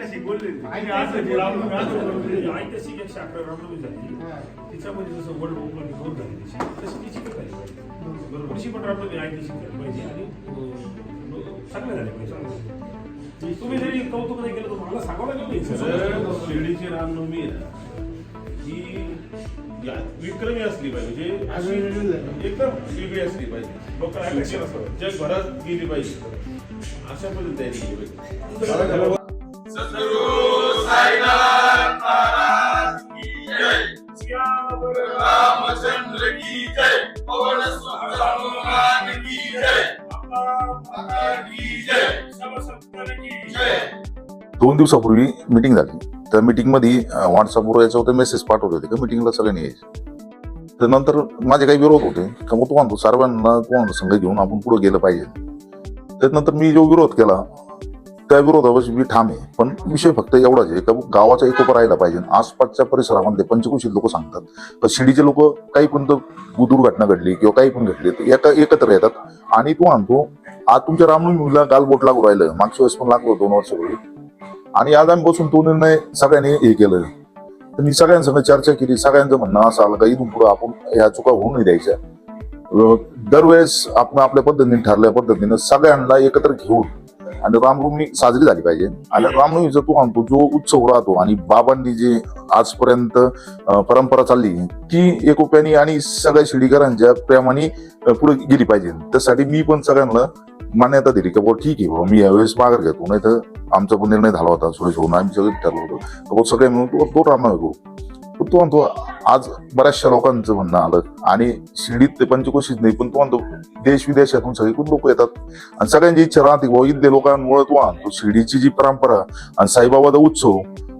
त्यांच्याशी बोलले आणि असं जे रामनवमी असं बोलतो, ऐतिहासिक एकशे अकरा रामनवमी झाली तिच्यामध्ये जसं वर्ल्ड ओपन करून झाली त्याची तशी तिची पण झाली पाहिजे. बरोबर. पुढची पण रामनवमी ऐतिहासिक झाली पाहिजे आणि अं, चांगलं झाले पाहिजे. तुम्ही जरी कौतुक नाही केलं तर मला सांगावं लागेल तर शिर्डीची रामनवमी आहे ना, ही या- विक्रमी असली पाहिजे. म्हणजे अशी एकदम वेगळी असली पाहिजे. लोकांना attraction असावं. जगभरात गेली पाहिजे. अशा पद्धतीने तयारी केली पाहिजे. दिवसापूर्वी मिटिंग झाली. त्या मिटिंगमध्ये व्हॉट्सअपवर याच्यावर मेसेज पाठवले होते का मिटिंगला सगळ्यांनी यायचे. तर नंतर माझे काही विरोध होते का मग तू म्हणतो सर्वांना तू म्हणतो संघ घेऊन आपण पुढे गेलं पाहिजे. त्यानंतर मी जो विरोध केला त्या विरोधापासून मी ठाम आहे. पण विषय फक्त एवढाच आहे का गावाचा एकोपा राहिला पाहिजे. आसपासच्या परिसरामध्ये पंचकुशीत लोक सांगतात. तर शिडीचे लोक काही पण तर दुर्घटना घडली किंवा काही पण घडली तर एका एकत्र येतात. आणि तो म्हणतो आज तुमच्या रामनवमीला गालबोट लागू राहिलं. मागच्या वेळेस पण लागलो दोन वर्षापूर्वी. आणि आज आम्ही बसून तो निर्णय सगळ्यांनी हे केलं तर मी सगळ्यांसंग चर्चा केली सगळ्यांचं म्हणणं असं आलं का इथून पुढे आपण ह्या चुका होऊ नाही द्यायच्या. दरवेळेस आपण आपल्या पद्धतीने ठरल्या पद्धतीनं सगळ्यांना एकत्र घेऊन आणि रामनवमी साजरी झाली पाहिजे. आणि रामनवमीचा तो आणतो जो उत्सव राहतो आणि बाबांनी जे आजपर्यंत परंपरा चालली ती एकोप्याने आणि सगळ्या शिडीकरांच्या प्रेमाने पुढे गेली पाहिजे. त्यासाठी मी पण सगळ्यांना मान्यता दिली की बाबा ठीक आहे बाबा मी यावेळेस माघार घेतो. नाही तर आमचा पण निर्णय झाला होता सुरेश होऊन आम्ही सगळं ठरलो होतो. बाबा सगळे म्हणून तो तो रामनवमी करू पण तो म्हणतो आज बऱ्याचशा लोकांचं म्हणणं आलं आणि शिर्डीत ते पंचकोशीच नाही पण तो म्हणतो देश विदेशातून सगळीकडून लोक येतात. आणि सगळ्यांची इच्छा राहते की बाबा इथले लोकांमुळे तो आणतो. शिर्डीची जी परंपरा आणि साईबाबाचा उत्सव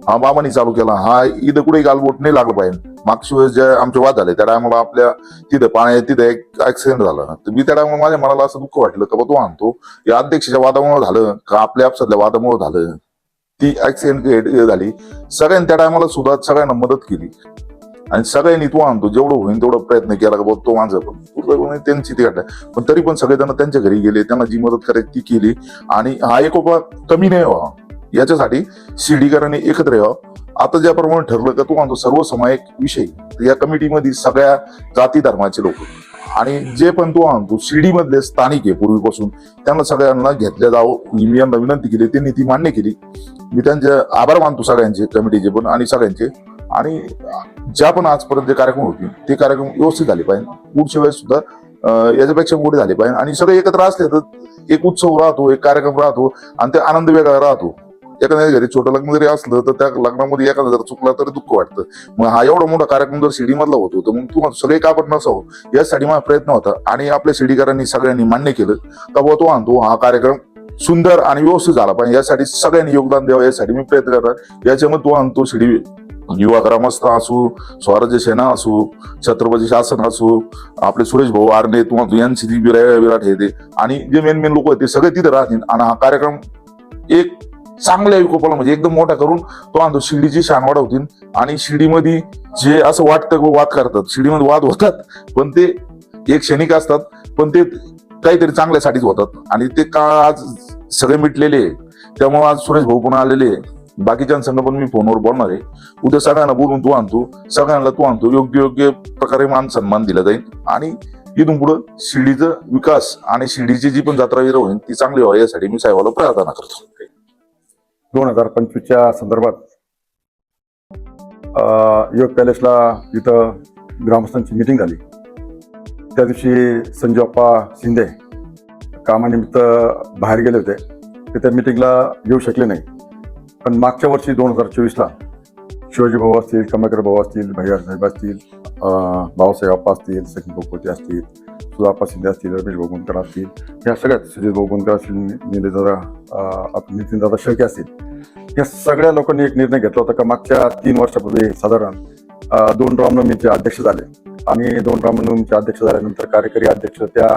हा बाबांनी चालू केला. हा इथं कुठे गालबोट नाही लागलं पाहिजे. मागच्या वेळेस जे आमचे वाद झाले त्या टायमाला आपल्या तिथे पाण्यात तिथे एक ऍक्सिडेंट झाला. तर मी त्या टायमाला माझ्या मनाला असं दुःख वाटलं का बा तो आणतो. या अध्यक्षाच्या वादामुळे झालं का आपल्या आपसातल्या वादामुळे झालं. ती ऍक्सिडेंट झाली. सगळ्यांनी त्या टायमाला सुद्धा सगळ्यांना मदत केली. आणि सगळ्यांनी तो आणतो. जेवढं होईल तेवढा प्रयत्न केला का तो माझं पण. त्यांची ती घटना. पण तरी पण सगळेजण त्यांच्या घरी गेले. त्यांना जी मदत करायची ती केली. आणि हा एकोपा कमी नाही व्हा याच्यासाठी शिर्डीकरांनी एकत्र यावं. आता ज्याप्रमाणे ठरलं का तो म्हणतो सर्वसमायक विषय या कमिटीमध्ये सगळ्या जाती धर्माचे लोक. आणि जे पण तो आणतो शिर्डीमधले स्थानिक आहे पूर्वीपासून त्यांना सगळ्यांना घेतल्या जावं. मी यांना विनंती केली त्यांनी ती मान्य केली. मी त्यांचे आभार मानतो सगळ्यांचे कमिटीचे पण आणि सगळ्यांचे. आणि ज्या पण आजपर्यंत जे कार्यक्रम होतील ते कार्यक्रम व्यवस्थित झाले पाहिजे. पुढच्या वेळेस सुद्धा याच्यापेक्षा मोठे झाले पाहिजे. आणि सगळे एकत्र असले तर एक उत्सव राहतो एक कार्यक्रम राहतो आणि ते आनंद वेगळा राहतो. एखाद्या घरी छोटं लग्न जरी असलं तर त्या लग्नामध्ये एखादा जर चुकला तरी दुःख वाटतं. मग हा एवढा मोठा कार्यक्रम जर शिडीमधला होतो तर मग तुम्हाला सगळे का पण नसावं. यासाठी माझा प्रयत्न होता. आणि आपल्या शिडीकरांनी सगळ्यांनी मान्य केलं. का बुवा तो आणतो हा कार्यक्रम सुंदर आणि व्यवस्थित झाला पाहिजे. यासाठी सगळ्यांनी योगदान द्यावं. यासाठी मी प्रयत्न करतात याच्यामध्ये तो आणतो शिडी युवा ग्रामस्थ असू. स्वराज्य सेना असू. छत्रपती शासन असू. आपले सुरेश भाऊ आरणे तुम्हाला यांची विराट हे ते. आणि जे मेन मेन लोक आहेत ते सगळे तिथे राहतील. आणि हा कार्यक्रम एक चांगल्या विकोपाला म्हणजे एकदम मोठा करून तो आणतो शिडीची शान वाढवतील आणि शिडीमध्ये जे असं वाटतं वाद करतात शिडीमध्ये वाद होतात पण ते एक क्षणिक असतात पण ते काहीतरी चांगल्यासाठीच होतात आणि ते का आज सगळे मिटलेले आहे. त्यामुळे आज सुरेश भाऊ पण आलेले आहे. बाकीच्यांसंग पण मी फोनवर बोलणार आहे उद्या सगळ्यांना बोलून तू आणतो सगळ्यांना तू आणतो योग्य योग्य प्रकारे मान सन्मान दिला जाईल आणि इथून पुढं शिर्डीचा विकास आणि शिर्डीची जी पण जत्रा होईल ती चांगली व्हावी यासाठी मी साहेबाला प्रार्थना करतो दोन हजार पंचवीसच्या संदर्भात अं, योग पॅलेसला इथं ग्रामस्थांची मिटिंग झाली. त्या दिवशी संजय अप्पा शिंदे कामानिमित्त बाहेर गेले होते. ते त्या मिटिंगला येऊ शकले नाही. पण मागच्या वर्षी दोन हजार चोवीसला शिवाजी भाऊ असतील कमलाकर भाऊ असतील भैया साहेब असतील भाऊसाहेब अप्पा असतील सचिन भोगवते असतील सुधाप्पा शिंदे असतील रमेश भोगवणकर असतील या सगळ्यात सुजित भोगवणकर असतील निलेदादा अं, नितीनदादा शेळके असतील या सगळ्या लोकांनी एक निर्णय घेतला होता का मागच्या तीन वर्षापूर्वी साधारण दोन रामनवमीचे अध्यक्ष झाले आणि दोन रामनवमीचे अध्यक्ष झाल्यानंतर कार्यकारी अध्यक्ष त्या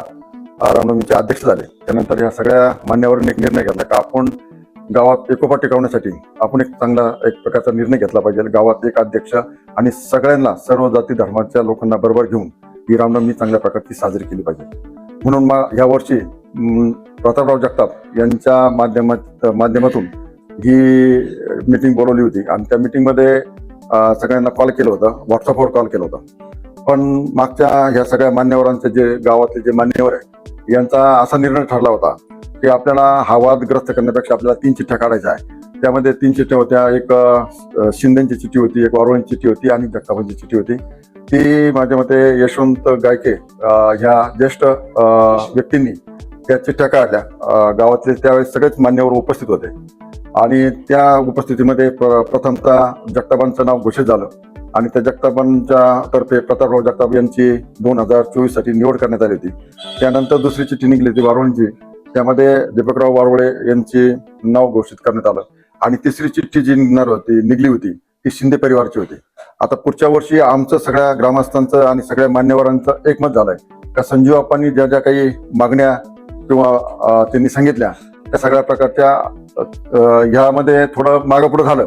रामनवमीचे अध्यक्ष झाले त्यानंतर या सगळ्या मान्यवरांनी एक निर्णय घेतला का आपण गावात एकोपा टिकवण्यासाठी आपण एक चांगला एक प्रकारचा निर्णय घेतला पाहिजे. गावात एक अध्यक्ष आणि सगळ्यांना सर्व जाती धर्माच्या लोकांना बरोबर घेऊन ही रामनवमी चांगल्या प्रकारची साजरी केली पाहिजे. म्हणून मग ह्या वर्षी प्रतापराव जगताप यांच्या माध्यमात माध्यमातून ही मिटिंग बोलवली होती. आणि त्या मिटिंगमध्ये सगळ्यांना कॉल केलं होतं. व्हॉट्सअपवर कॉल केला होता. पण मागच्या ह्या सगळ्या मान्यवरांचे जे गावातले जे मान्यवर आहे यांचा असा निर्णय ठरला होता की आपल्याला हा वादग्रस्त करण्यापेक्षा आपल्याला तीन चिठ्ठ्या काढायच्या आहे त्यामध्ये तीन चिठ्ठ्या होत्या. एक शिंदेची चिठ्ठी होती एक वारुळींची चिठ्ठी होती आणि जगतापांची चिठ्ठी होती. ती माझ्या मते यशवंत गायके ह्या ज्येष्ठ व्यक्तींनी त्या चिठ्ठ्या काढल्या. गावातले त्यावेळेस सगळेच मान्यवर उपस्थित होते. आणि त्या उपस्थितीमध्ये प्र- प्रथमतः जगतापांचं नाव घोषित झालं. आणि त्या जगतापांच्या तर्फे प्रतापराव जगताप यांची दोन हजार चोवीससाठी निवड करण्यात आली होती. त्यानंतर दुसरी चिठ्ठी निघली होती वारुळींची त्यामध्ये दीपकराव वारवळे यांचे नाव घोषित करण्यात आलं. आणि तिसरी चिठ्ठी जी निघणार होती निघली होती ती शिंदे परिवारची होती. आता पुढच्या वर्षी आमचं सगळ्या ग्रामस्थांचं आणि सगळ्या मान्यवरांचं एकमत झालंय. का संजीव आप्पांनी ज्या ज्या काही मागण्या किंवा त्यांनी सांगितल्या त्या सगळ्या प्रकारच्या ह्यामध्ये थोडं मागं पुढं झालं.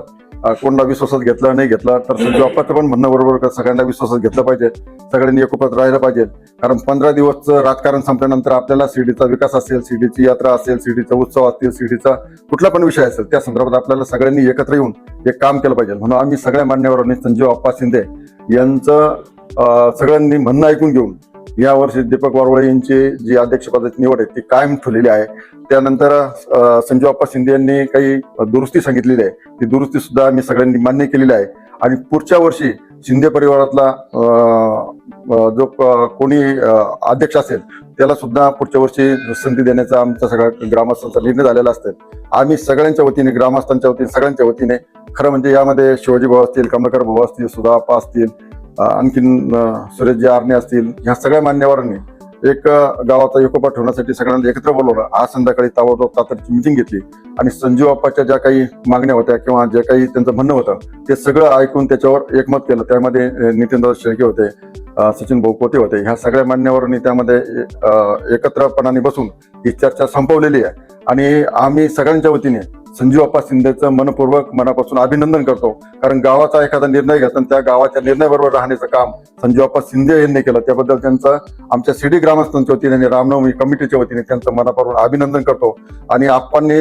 कोणाला विश्वासात घेतलं नाही घेतलं तर संजीव आप्पाचं पण म्हणणं बरोबर का सगळ्यांना विश्वासात घेतलं पाहिजे सगळ्यांनी एकोपत राहिलं पाहिजे. कारण पंधरा दिवसचं राजकारण संपल्यानंतर आपल्याला शिर्डीचा विकास असेल शिर्डीची यात्रा असेल शिर्डीचा उत्सव असतील शिर्डीचा कुठला पण विषय असेल त्या संदर्भात आपल्याला सगळ्यांनी एकत्र येऊन एक काम केलं पाहिजे. म्हणून आम्ही सगळ्या मान्यवरांनी संजीव अप्पा शिंदे यांचं सगळ्यांनी म्हणणं ऐकून घेऊन या वर्षी दीपक वारवळे यांची जी अध्यक्षपदाची निवड आहे ती कायम ठेवलेली आहे. त्यानंतर अं, संजीव अप्पा शिंदे यांनी काही दुरुस्ती सांगितलेली आहे. ती दुरुस्ती सुद्धा आम्ही सगळ्यांनी मान्य केलेली आहे. आणि पुढच्या वर्षी शिंदे परिवारातला जो कोणी अध्यक्ष असेल त्याला सुद्धा पुढच्या वर्षी संधी देण्याचा आमचा सगळ्या ग्रामस्थांचा निर्णय झालेला असेल आम्ही सगळ्यांच्या वतीने ग्रामस्थांच्या वतीने सगळ्यांच्या वतीने खरं म्हणजे यामध्ये शिवाजी भाऊ असतील कमलाकर भाऊ असतील सुधाप्पा असतील आणखीन अं, सुरेशजी आर्णे असतील ह्या सगळ्या मान्यवरांनी एक गावाचा एकोपा ठेवण्यासाठी सगळ्यांना एकत्र बोलवलं. आज संध्याकाळी ताबडतोब तातडीची मिटिंग घेतली. आणि संजीव अप्पाच्या ज्या काही मागण्या होत्या किंवा जे काही त्यांचं म्हणणं होतं ते सगळं ऐकून त्याच्यावर एकमत केलं. त्यामध्ये अं, शेळके होते सचिन भाऊ कोते होते. ह्या सगळ्या मान्यवरांनी त्यामध्ये एकत्रपणाने बसून ही चर्चा संपवलेली आहे. आणि आम्ही सगळ्यांच्या वतीने संजीव अप्पा शिंदेचं मनपूर्वक मनापासून अभिनंदन करतो. कारण गावाचा एखादा निर्णय घेताना त्या गावाच्या निर्णयाबरोबर राहण्याचं काम संजीव अप्पा शिंदे यांनी केलं. त्याबद्दल त्यांचं आमच्या सिडी ग्रामस्थांच्या वतीने आणि रामनवमी कमिटीच्या वतीने त्यांचं मनापासून अभिनंदन करतो. आणि आप्पांनी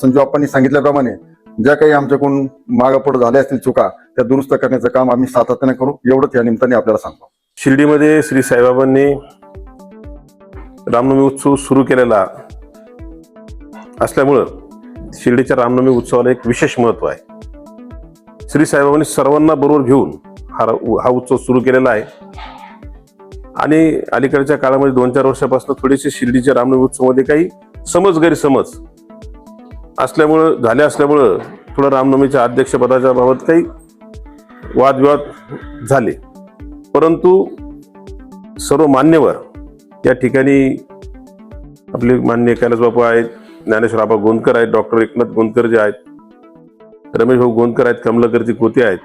संजीव आप्पांनी सांगितल्याप्रमाणे ज्या काही आमच्याकडून मागापुढे झाल्या असतील चुका त्या दुरुस्त करण्याचं काम आम्ही सातत्याने करू. एवढंच या निमित्ताने आपल्याला सांगतो. शिर्डीमध्ये श्री साईबाबांनी रामनवमी उत्सव सुरू केलेला असल्यामुळं शिर्डीच्या रामनवमी उत्सवाला एक विशेष महत्त्व आहे. श्री साहेबांनी सर्वांना बरोबर घेऊन हा हा उत्सव सुरू केलेला आहे. आणि अलीकडच्या काळामध्ये दोन चार वर्षापासून थोडेसे शिर्डीच्या रामनवमी उत्सवामध्ये काही समज गैरसमज असल्यामुळं झाले असल्यामुळं थोडं रामनवमीच्या अध्यक्षपदाच्या बाबत काही वादविवाद झाले. परंतु सर्व मान्यवर या ठिकाणी आपले मान्य कैलास बापू आहेत ज्ञानेश्वर आबा गोंदकर आहेत डॉक्टर एकनाथ गोंदकर जे आहेत रमेश भाऊ गोंदकर आहेत कमलाकरती कोते आहेत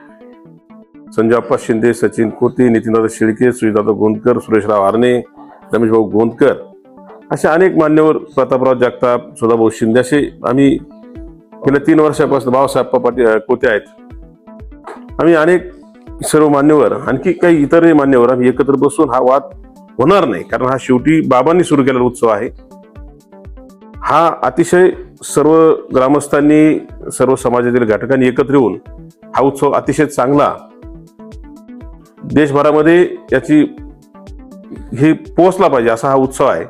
संजय अप्पा शिंदे सचिन कोते नितीनदादा शेळके सुजितदादा गोंदकर सुरेशराव आरणे रमेश भाऊ गोंदकर असे अनेक मान्यवर प्रतापराव जगताप सदाभाऊ शिंदे असे आम्ही गेल्या तीन वर्षापासून बाबासाहेब पाटील कोते आहेत. आम्ही अनेक सर्व मान्यवर आणखी काही इतरही मान्यवर आम्ही एकत्र बसून हा वाद होणार नाही कारण हा शेवटी बाबांनी सुरू केलेला उत्सव आहे. हा अतिशय सर्व ग्रामस्थांनी सर्व समाजातील घटकांनी एकत्र येऊन हा उत्सव अतिशय चांगला देशभरामध्ये याची हे पोहोचला पाहिजे असा हा उत्सव आहे.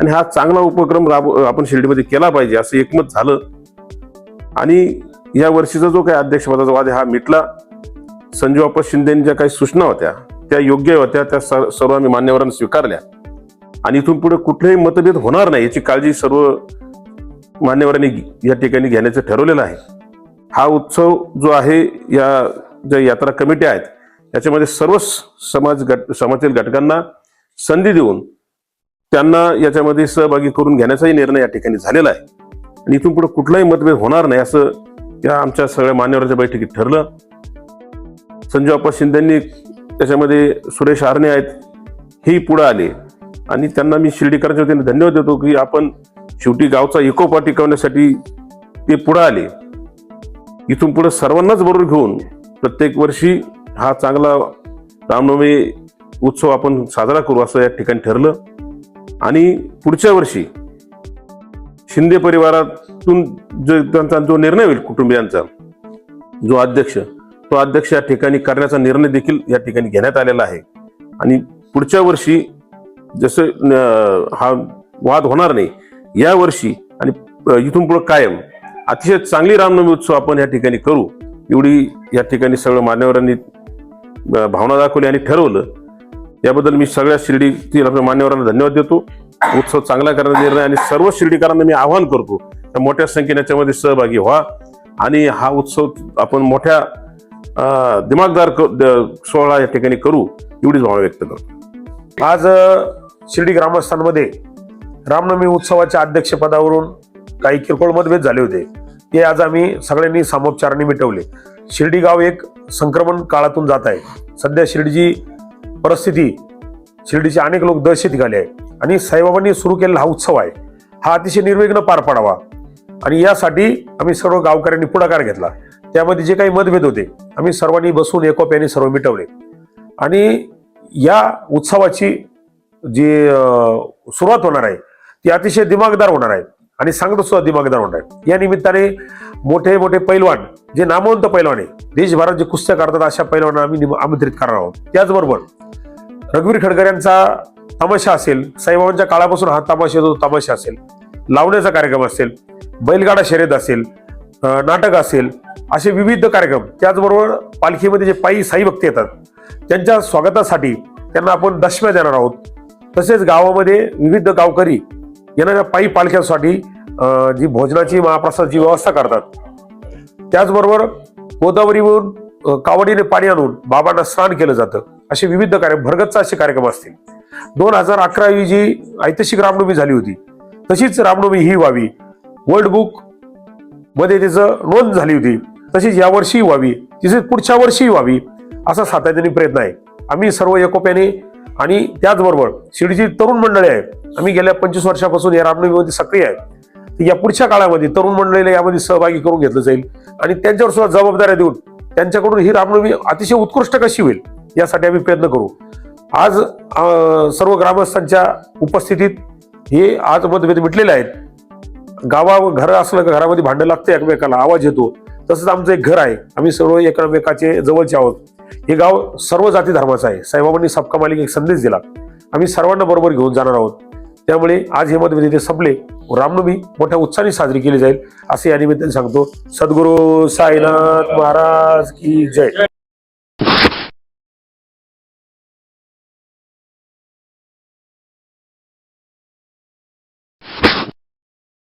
आणि हा चांगला उपक्रम राब आपण शिर्डीमध्ये केला पाहिजे असं एकमत झालं. आणि या वर्षीचा जो काही अध्यक्षपदाचा वाद आहे हा मिटला. संजीव अप्पा शिंदेनी ज्या काही सूचना होत्या त्या योग्य होत्या त्या सर्व आम्ही मान्यवरांना स्वीकारल्या. आणि इथून पुढे कुठलेही मतभेद होणार नाही याची काळजी सर्व मान्यवरांनी या ठिकाणी घेण्याचं ठरवलेलं आहे. हा उत्सव जो आहे या ज्या यात्रा कमिटी आहेत याच्यामध्ये सर्व समाज गट समाजातील घटकांना संधी देऊन त्यांना याच्यामध्ये सहभागी करून घेण्याचाही निर्णय या ठिकाणी झालेला आहे. आणि इथून पुढे कुठलाही मतभेद होणार नाही असं या आमच्या सगळ्या मान्यवरांच्या बैठकीत ठरलं. संजय अप्पा शिंदेंनी त्याच्यामध्ये सुरेश आरणे आहेत हेही पुढं आले. आणि त्यांना मी शिर्डीकरांच्या वतीने धन्यवाद देतो की आपण शेवटी गावचा एकोपा टिकवण्यासाठी ते पुढे आले. इथून पुढे सर्वांनाच बरोबर घेऊन प्रत्येक वर्षी हा चांगला रामनवमी उत्सव आपण साजरा करू असं या ठिकाणी ठरलं. आणि पुढच्या वर्षी शिंदे परिवारातून जो त्यांचा जो निर्णय होईल कुटुंबियांचा जो अध्यक्ष तो अध्यक्ष या ठिकाणी करण्याचा निर्णय देखील या ठिकाणी घेण्यात आलेला आहे. आणि पुढच्या वर्षी जसं हा वाद होणार नाही या वर्षी आणि इथून पुढे कायम अतिशय चांगली रामनवमी उत्सव आपण या ठिकाणी करू. एवढी या ठिकाणी सगळं मान्यवरांनी भावना दाखवली आणि ठरवलं. याबद्दल मी सगळ्या शिर्डीतील आपल्या मान्यवरांना धन्यवाद देतो. उत्सव चांगला करण्याचा निर्णय आणि सर्व शिर्डीकरांना मी आवाहन करतो त्या मोठ्या संख्येने याच्यामध्ये सहभागी व्हा. आणि हा उत्सव आपण मोठ्या दिमागदार क- द- सोहळा या ठिकाणी करू एवढीच भावना व्यक्त करतो. आज शिर्डी ग्रामस्थांमध्ये रामनवमी उत्सवाच्या अध्यक्षपदावरून काही किरकोळ मतभेद झाले होते. ते आज आम्ही सगळ्यांनी सामोपचाराने मिटवले. शिर्डी गाव एक संक्रमण काळातून जात आहे. सध्या शिर्डीची परिस्थिती शिर्डीचे अनेक लोक दहशत झाले आहे आणि साईबाबांनी सुरू केलेला हा उत्सव आहे. हा अतिशय निर्विघ्न पार पाडावा. आणि यासाठी आम्ही सर्व गावकऱ्यांनी पुढाकार घेतला. त्यामध्ये जे काही मतभेद होते आम्ही सर्वांनी बसून एकोप्याने सर्व मिटवले. आणि या उत्सवाची जी सुरुवात होणार आहे ती अतिशय दिमागदार होणार आहे आणि सांगतो सुद्धा दिमागदार होणार आहे. या निमित्ताने मोठे मोठे पैलवान जे नामवंत पैलवान आहे देशभरात जे कुस्त्या करतात अशा पैलवानांना आम्ही आमंत्रित करणार आहोत. त्याचबरोबर रघुवीर खडकर यांचा तमाशा असेल साईबाबांच्या काळापासून हा तमाशा जो तमाशा असेल लावण्याचा कार्यक्रम असेल बैलगाडा शर्यत असेल नाटक असेल असे विविध कार्यक्रम. त्याचबरोबर पालखीमध्ये जे पायी साई भक्त येतात त्यांच्या स्वागतासाठी त्यांना आपण दशम्या देणार आहोत. तसेच गावामध्ये विविध गावकरी येणाऱ्या पायी पालख्यांसाठी जी भोजनाची महाप्रसादची व्यवस्था करतात. त्याचबरोबर गोदावरीवरून कावडीने पाणी आणून बाबांना स्नान केलं जातं. असे विविध कार्य भरगतचा असे कार्यक्रम असतील. दोन हजार अकरावी जी ऐतिहासिक रामनवमी झाली होती. तशीच रामनवमी ही व्हावी. वर्ल्ड बुकमध्ये त्याचं नोंद झाली होती. तशीच यावर्षी व्हावी. तसेच पुढच्या वर्षीही व्हावी असा सातत्याने प्रयत्न आहे. आम्ही सर्व एकोप्याने आणि त्याचबरोबर शिर्डीची तरुण मंडळी आहे आम्ही गेल्या पंचवीस वर्षापासून या रामनवमीमध्ये सक्रिय आहे तर या पुढच्या काळामध्ये तरुण मंडळीला यामध्ये सहभागी करून घेतलं जाईल. आणि त्यांच्यावर सुद्धा जबाबदाऱ्या देऊन त्यांच्याकडून ही रामनवमी अतिशय उत्कृष्ट कशी होईल यासाठी आम्ही प्रयत्न करू. आज सर्व ग्रामस्थांच्या उपस्थितीत हे आज मतभेद मिटलेले आहेत. गावा घर असलं का घरामध्ये भांडण लागतं एकमेकाला आवाज येतो. तसंच आमचं एक घर आहे. आम्ही सर्व एकमेकाचे जवळचे आहोत. हे गाव सर्व जाती धर्माचं आहे. साईबाबांनी सबका मालिक एक संदेश दिला. आम्ही सर्वांना बरोबर घेऊन जाणार आहोत. त्यामुळे आज हे मतभेद इथे संपले. रामनवमी मोठ्या उत्साहाने साजरी केली जाईल असे या निमित्ताने सांगतो. सद्गुरू साईनाथ महाराज की जय.